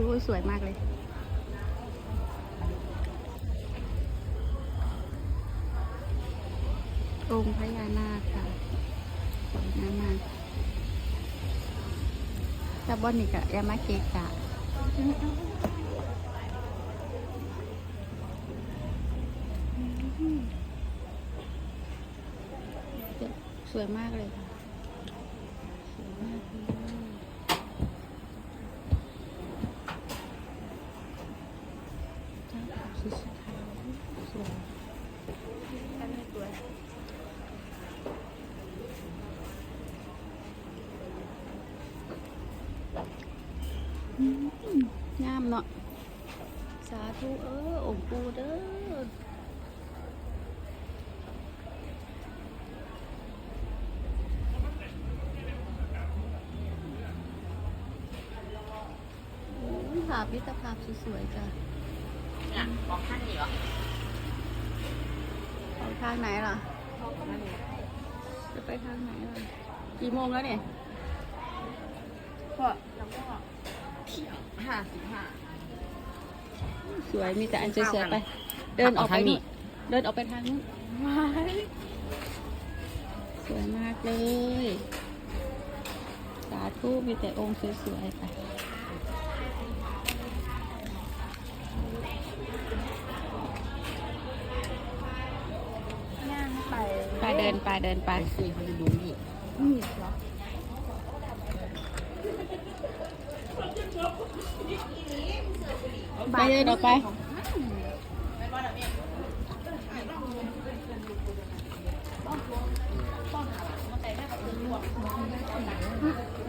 ดูสวยมากเลย องค์พญานาคค่ะสวยงามมากถ้าบอนนี่กะยามาเกะกะสวยมากเลยค่ะ สวยมากเลยเจ้าค่ะสีขาวสวยอันนี้สวย อืม งามเนาะ สาธุเออองค์ปูเด้อภาพมิตรภาพสวยๆจ้ะ เนี่ยมองท่านนี่เหรอเอาทางไหนล่ะจะไปทางไหนล่ะกี่โมงแล้วเนี่ยก็แล้วก็เที่ยวห้าสิบห้าสวยมีแต่อันสวยๆไป เดินออกไปเอาทางนี้นู่นเดินออกไปทางนู้นสวยมากเลย สาธุมีแต่องค์สวยๆไปินไปเดินไปไปเลยเดี๋ไปอ